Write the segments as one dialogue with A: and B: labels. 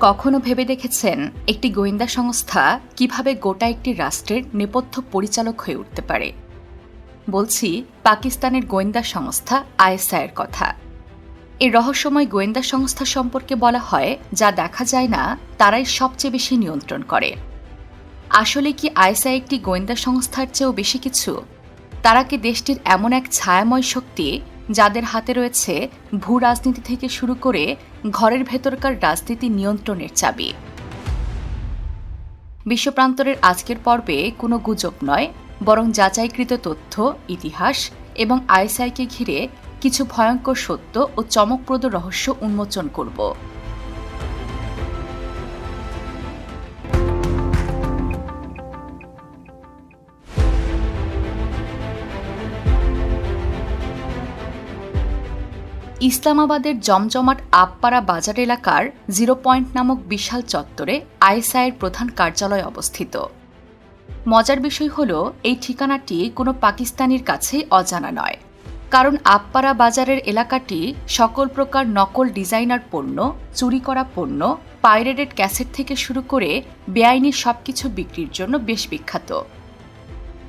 A: কখনো ভেবে দেখেছেন একটি গোয়েন্দা সংস্থা কীভাবে গোটা একটি রাষ্ট্রের নেপথ্য পরিচালক হয়ে উঠতে পারে? বলছি, পাকিস্তানের গোয়েন্দা সংস্থা আইএসআইয়ের কথা। এই রহস্যময় গোয়েন্দা সংস্থা সম্পর্কে বলা হয়, যা দেখা যায় না, তারাই সবচেয়ে বেশি নিয়ন্ত্রণ করে। আসলে কি আইএসআই একটি গোয়েন্দা সংস্থার চেয়েও বেশি কিছু? তারা কি দেশটির এমন এক ছায়াময় শক্তি যাদের হাতে রয়েছে ভূ রাজনীতি থেকে শুরু করে ঘরের ভেতরকার রাজনীতি নিয়ন্ত্রণের চাবি। বিশ্বপ্রান্তরের আজকের পর্বে কোনো গুজব নয়, বরং যাচাইকৃত তথ্য, ইতিহাস এবং আইএসআইকে ঘিরে কিছু ভয়ঙ্কর সত্য ও চমকপ্রদ রহস্য উন্মোচন করব। ইসলামাবাদের জমজমাট আপপাড়া বাজার এলাকার জিরো পয়েন্ট নামক বিশাল চত্বরে আইএসআইয়ের প্রধান কার্যালয় অবস্থিত। মজার বিষয় হল, এই ঠিকানাটি কোনো পাকিস্তানির কাছেই অজানা নয়। কারণ আপপাড়া বাজারের এলাকাটি সকল প্রকার নকল ডিজাইনার পণ্য, চুরি করা পণ্য, পাইরেটেড ক্যাসেট থেকে শুরু করে বেআইনি সবকিছু বিক্রির জন্য বেশ বিখ্যাত।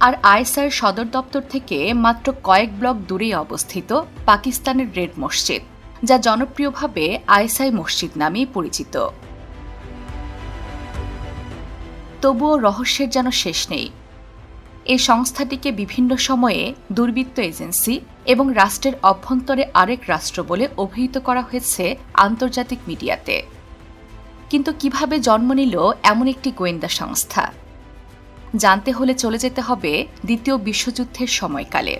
A: আর আইএসআইয়ের সদর দপ্তর থেকে মাত্র কয়েক ব্লক দূরেই অবস্থিত পাকিস্তানের রেড মসজিদ, যা জনপ্রিয়ভাবে আইএসআই মসজিদ নামেই পরিচিত। তবুও রহস্যের যেন শেষ নেই। এই সংস্থাটিকে বিভিন্ন সময়ে দুর্বৃত্ত এজেন্সি এবং রাষ্ট্রের অভ্যন্তরে আরেক রাষ্ট্র বলে অভিহিত করা হয়েছে আন্তর্জাতিক মিডিয়াতে। কিন্তু কীভাবে জন্ম নিল এমন একটি গোয়েন্দা সংস্থা? জানতে হলে চলে যেতে হবে দ্বিতীয় বিশ্বযুদ্ধের সময়কালে।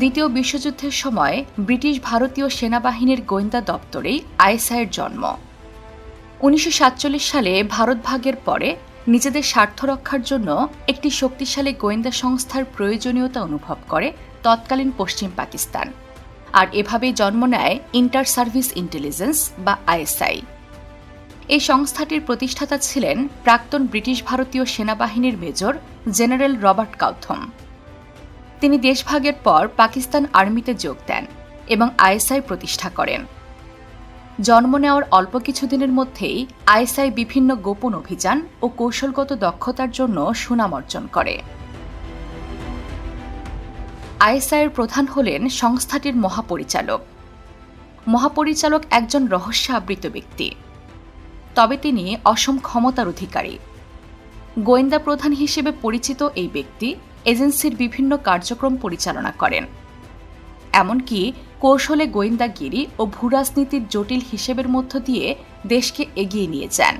A: দ্বিতীয় বিশ্বযুদ্ধের সময় ব্রিটিশ ভারতীয় সেনাবাহিনীর গোয়েন্দা দপ্তরেই আইএসআইয়ের জন্ম। উনিশশো সাতচল্লিশ সালে ভারত ভাগের পরে নিজেদের স্বার্থ রক্ষার জন্য একটি শক্তিশালী গোয়েন্দা সংস্থার প্রয়োজনীয়তা অনুভব করে তৎকালীন পশ্চিম পাকিস্তান। আর এভাবেই জন্ম নেয় ইন্টার সার্ভিস ইন্টেলিজেন্স বা আইএসআই। এই সংস্থাটির প্রতিষ্ঠাতা ছিলেন প্রাক্তন ব্রিটিশ ভারতীয় সেনাবাহিনীর মেজর জেনারেল রবার্ট কাউথম। তিনি দেশভাগের পর পাকিস্তান আর্মিতে যোগ দেন এবং আইএসআই প্রতিষ্ঠা করেন। জন্ম নেওয়ার অল্প কিছুদিনের মধ্যেই আইএসআই বিভিন্ন গোপন অভিযান ও কৌশলগত দক্ষতার জন্য সুনাম অর্জন করে। আইএসআইয়ের প্রধান হলেন সংস্থাটির মহাপরিচালক। মহাপরিচালক একজন রহস্যাবৃত ব্যক্তি। তবে তিনি অসম ক্ষমতার অধিকারী। গোয়েন্দা প্রধান হিসেবে পরিচিত এই ব্যক্তি এজেন্সির বিভিন্ন কার্যক্রম পরিচালনা করেন। এমনকি কৌশলে গোয়েন্দাগিরি ও ভূরাজনীতির জটিল হিসেবের মধ্য দিয়ে দেশকে এগিয়ে নিয়ে যান।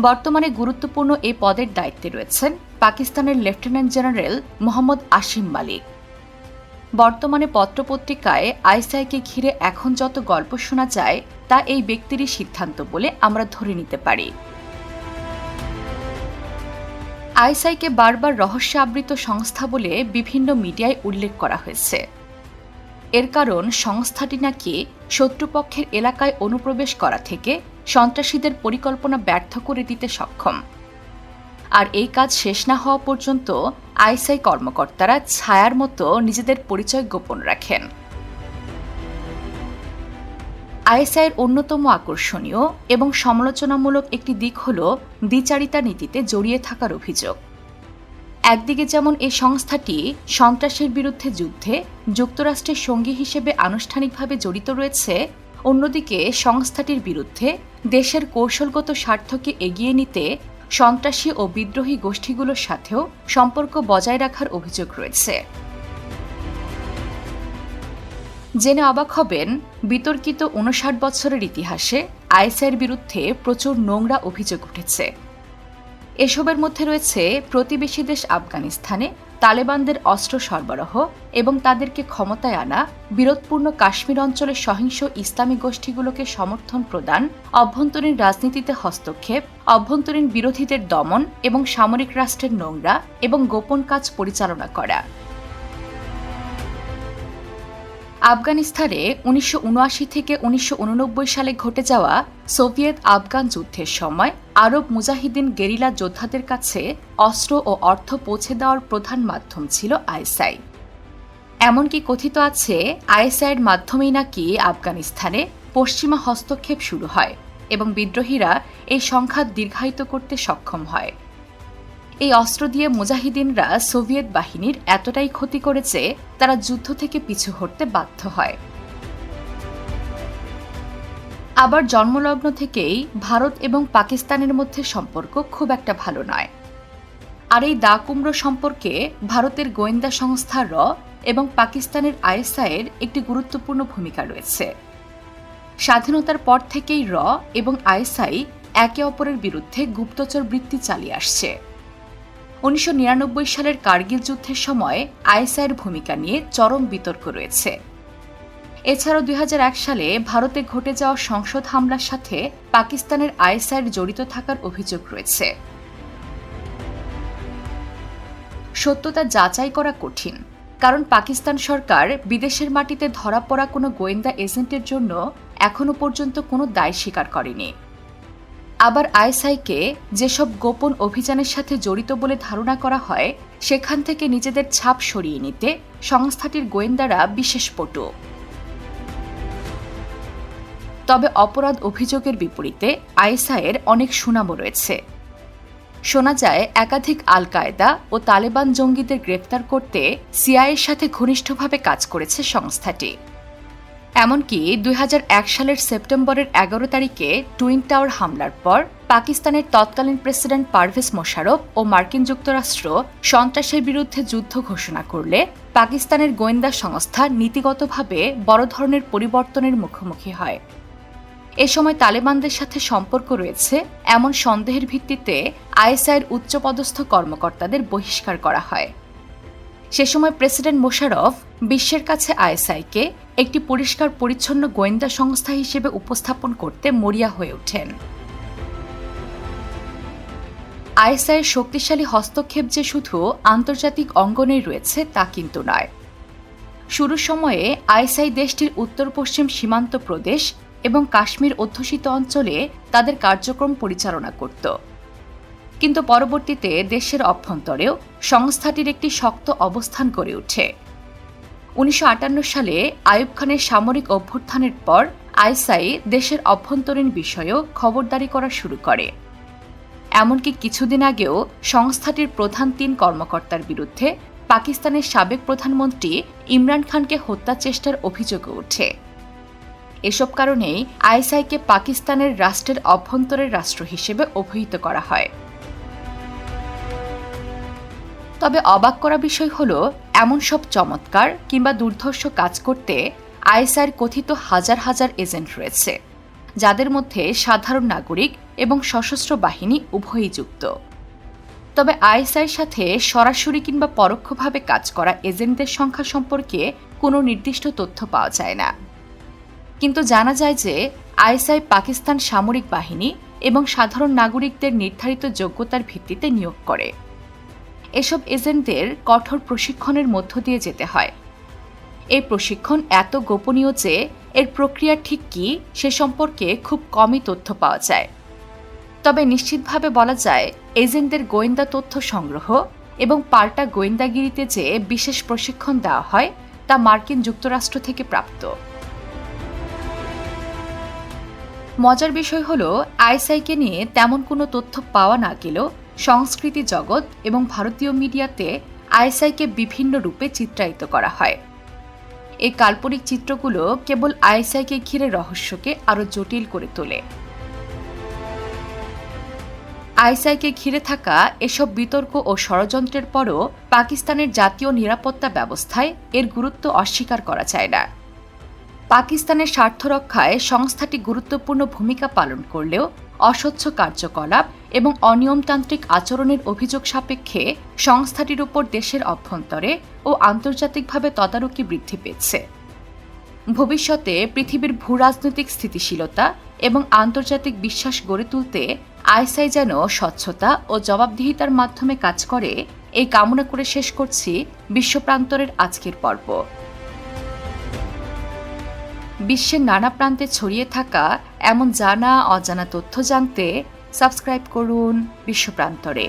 A: বর্তমানে গুরুত্বপূর্ণ এই পদের দায়িত্বে রয়েছেন পাকিস্তানের লেফটেন্যান্ট জেনারেল মোহাম্মদ আসিম মালিক। বর্তমানে পত্রপত্রিকায় আইসিআইকে ঘিরে এখন যত গল্প শোনা যায় তা এই ব্যক্তিরই সিদ্ধান্ত বলে আমরা ধরে নিতে পারি। আইসআইকে বারবার রহস্য আবৃত সংস্থা বলে বিভিন্ন মিডিয়ায় উল্লেখ করা হয়েছে। এর কারণ, সংস্থাটি নাকি শত্রুপক্ষের এলাকায় অনুপ্রবেশ করা থেকে সন্ত্রাসীদের পরিকল্পনা ব্যর্থ করে দিতে সক্ষম। আর এই কাজ শেষ না হওয়া পর্যন্ত আইসআই কর্মকর্তারা ছায়ার মতো নিজেদের পরিচয় গোপন রাখেন। আইএসআইয়ের অন্যতম আকর্ষণীয় এবং সমালোচনামূলক একটি দিক হল দ্বিচারিতা নীতিতে জড়িয়ে থাকার অভিযোগ। একদিকে যেমন এই সংস্থাটি সন্ত্রাসের বিরুদ্ধে যুদ্ধে যুক্তরাষ্ট্রের সঙ্গী হিসেবে আনুষ্ঠানিকভাবে জড়িত রয়েছে, অন্যদিকে সংস্থাটির বিরুদ্ধে দেশের কৌশলগত স্বার্থকে এগিয়ে নিতে সন্ত্রাসী ও বিদ্রোহী গোষ্ঠীগুলোর সাথেও সম্পর্ক বজায় রাখার অভিযোগ রয়েছে। জেনে অবাক হবেন, বিতর্কিত উনষাট বছরের ইতিহাসে আইএসআইয়ের বিরুদ্ধে প্রচুর নোংরা অভিযোগ উঠেছে। এসবের মধ্যে রয়েছে প্রতিবেশী দেশ আফগানিস্তানে তালেবানদের অস্ত্র সরবরাহ এবং তাদেরকে ক্ষমতায় আনা, বিরোধপূর্ণ কাশ্মীর অঞ্চলের সহিংস ইসলামী গোষ্ঠীগুলোকে সমর্থন প্রদান, অভ্যন্তরীণ রাজনীতিতে হস্তক্ষেপ, অভ্যন্তরীণ বিরোধীদের দমন এবং সামরিক রাষ্ট্রের নোংরা এবং গোপন কাজ পরিচালনা করা। আফগানিস্তানে উনিশশো উনআশি থেকে উনিশশো উননব্বই সালে ঘটে যাওয়া সোভিয়েত আফগান যুদ্ধের সময় আরব মুজাহিদিন গেরিলা যোদ্ধাদের কাছে অস্ত্র ও অর্থ পৌঁছে দেওয়ার প্রধান মাধ্যম ছিল আইএসআই। এমনকি কথিত আছে আইএসআইয়ের মাধ্যমেই নাকি আফগানিস্তানে পশ্চিমা হস্তক্ষেপ শুরু হয় এবং বিদ্রোহীরা এই সংখ্যা দীর্ঘায়িত করতে সক্ষম হয়। এই অস্ত্র দিয়ে মুজাহিদিনরা সোভিয়েত বাহিনীর এতটাই ক্ষতি করেছে, তারা যুদ্ধ থেকে পিছু হটতে বাধ্য হয়। আবার জন্মলগ্ন থেকেই ভারত এবং পাকিস্তানের মধ্যে সম্পর্ক খুব একটা ভালো নয়। আর এই দা কুমড়ো সম্পর্কে ভারতের গোয়েন্দা সংস্থা র এবং পাকিস্তানের আইএসআইয়ের একটি গুরুত্বপূর্ণ ভূমিকা রয়েছে। স্বাধীনতার পর থেকেই র এবং আইএসআই একে অপরের বিরুদ্ধে গুপ্তচর বৃত্তি চালিয়ে আসছে। উনিশশো নিরানব্বই সালের কার্গিল যুদ্ধের সময় আইএসআইয়ের ভূমিকা নিয়ে চরম বিতর্ক রয়েছে। এছাড়াও দুই হাজার এক সালে ভারতে ঘটে যাওয়া সংসদ হামলার সাথে পাকিস্তানের আইএসআইয়ের জড়িত থাকার অভিযোগ রয়েছে। সত্যতা যাচাই করা কঠিন, কারণ পাকিস্তান সরকার বিদেশের মাটিতে ধরা পড়া কোনো গোয়েন্দা এজেন্টের জন্য এখনও পর্যন্ত কোনো দায় স্বীকার করেনি। আবার আইএসআইকে যেসব গোপন অভিযানের সাথে জড়িত বলে ধারণা করা হয়, সেখান থেকে নিজেদের ছাপ সরিয়ে নিতে সংস্থাটির গোয়েন্দারা বিশেষ পটু। তবে অপরাধ অভিযোগের বিপরীতে আইএসআইয়ের অনেক সুনামও রয়েছে। শোনা যায়, একাধিক আল কায়দা ও তালেবান জঙ্গিদের গ্রেপ্তার করতে সিআইয়ের সাথে ঘনিষ্ঠভাবে কাজ করেছে সংস্থাটি। এমনকি দুই হাজার এক সালের সেপ্টেম্বরের এগারো তারিখে টুইন টাওয়ার হামলার পর পাকিস্তানের তৎকালীন প্রেসিডেন্ট পারভেজ মোশারফ ও মার্কিন যুক্তরাষ্ট্র সন্ত্রাসের বিরুদ্ধে যুদ্ধ ঘোষণা করলে পাকিস্তানের গোয়েন্দা সংস্থা নীতিগতভাবে বড় ধরনের পরিবর্তনের মুখোমুখি হয়। এ সময় তালেবানদের সাথে সম্পর্ক রয়েছে, এমন সন্দেহের ভিত্তিতে আইএসআইয়ের উচ্চপদস্থ কর্মকর্তাদের বহিষ্কার করা হয়। সে সময় প্রেসিডেন্ট মোশারফ বিশ্বের কাছে আইএসআইকে একটি পরিষ্কার, পরিচ্ছন্ন গোয়েন্দা সংস্থা হিসেবে উপস্থাপন করতে মরিয়া হয়ে ওঠেন। আইএসআইয়ের শক্তিশালী হস্তক্ষেপ যে শুধু আন্তর্জাতিক অঙ্গনেই রয়েছে, তা কিন্তু নয়। শুরুর সময়ে আইএসআই দেশটির উত্তর পশ্চিম সীমান্ত প্রদেশ এবং কাশ্মীর অধ্যুষিত অঞ্চলে তাদের কার্যক্রম পরিচালনা করত। কিন্তু পরবর্তীতে দেশের অভ্যন্তরেও সংস্থাটির একটি শক্ত অবস্থান গড়ে ওঠে। উনিশশো আটান্ন সালে আইব খানের সামরিক অভ্যুত্থানের পর আইসাই দেশের অভ্যন্তরীণ বিষয়েও খবরদারি করা শুরু করে। এমনকি কিছুদিন আগেও সংস্থাটির প্রধান তিন কর্মকর্তার বিরুদ্ধে পাকিস্তানের সাবেক প্রধানমন্ত্রী ইমরান খানকে হত্যা চেষ্টার অভিযোগও ওঠে। এসব কারণেই আইএসআইকে পাকিস্তানের রাষ্ট্রের অভ্যন্তরের রাষ্ট্র হিসেবে অভিহিত করা হয়। তবে অবাক করা বিষয় হল, এমন সব চমৎকার কিংবা দুর্ধর্ষ কাজ করতে আইএসআইয়ের কথিত হাজার হাজার এজেন্ট রয়েছে, যাদের মধ্যে সাধারণ নাগরিক এবং সশস্ত্র বাহিনী উভয়ই যুক্ত। তবে আইএসআইয়ের সাথে সরাসরি কিংবা পরোক্ষভাবে কাজ করা এজেন্টদের সংখ্যা সম্পর্কে কোনো নির্দিষ্ট তথ্য পাওয়া যায় না। কিন্তু জানা যায় যে, আইএসআই পাকিস্তান সামরিক বাহিনী এবং সাধারণ নাগরিকদের নির্ধারিত যোগ্যতার ভিত্তিতে নিয়োগ করে। এসব এজেন্টদের কঠোর প্রশিক্ষণের মধ্য দিয়ে যেতে হয়। এই প্রশিক্ষণ এত গোপনীয় যে, এর প্রক্রিয়া ঠিক কী সে সম্পর্কে খুব কমই তথ্য পাওয়া যায়। তবে নিশ্চিতভাবে বলা যায়, এজেন্টদের গোয়েন্দা তথ্য সংগ্রহ এবং পাল্টা গোয়েন্দাগিরিতে যে বিশেষ প্রশিক্ষণ দেওয়া হয়, তা মার্কিন যুক্তরাষ্ট্র থেকে প্রাপ্ত। মজার বিষয় হল, আইএসআইকে নিয়ে তেমন কোনো তথ্য পাওয়া না গেলেও সংস্কৃতি জগৎ এবং ভারতীয় মিডিয়াতে আইএসআইকে বিভিন্ন রূপে চিত্রায়িত করা হয়। এই কাল্পনিক চিত্রগুলো কেবল আইএসআইকে ঘিরে রহস্যকে আরও জটিল করে তোলে। আইএসআইকে ঘিরে থাকা এসব বিতর্ক ও ষড়যন্ত্রের পরও পাকিস্তানের জাতীয় নিরাপত্তা ব্যবস্থায় এর গুরুত্ব অস্বীকার করা যায় না। পাকিস্তানের স্বার্থ রক্ষায় সংস্থাটি গুরুত্বপূর্ণ ভূমিকা পালন করলেও অস্বচ্ছ কার্যকলাপ এবং অনিয়মতান্ত্রিক আচরণের অভিযোগ সাপেক্ষে সংস্থাটির উপর দেশের অভ্যন্তরে ও আন্তর্জাতিকভাবে তদারকি বৃদ্ধি পেয়েছে। ভবিষ্যতে পৃথিবীর ভূ রাজনৈতিক স্থিতিশীলতা এবং আন্তর্জাতিক বিশ্বাস গড়ে তুলতে আইসাই যেন স্বচ্ছতা ও জবাবদিহিতার মাধ্যমে কাজ করে, এই কামনা করে শেষ করছি বিশ্বপ্রান্তরের আজকের পর্ব। বিশ্বের নানা প্রান্তে ছড়িয়ে থাকা এমন জানা, অজানা তথ্য জানতে সাবস্ক্রাইব করুন বিশ্বপ্রান্তরে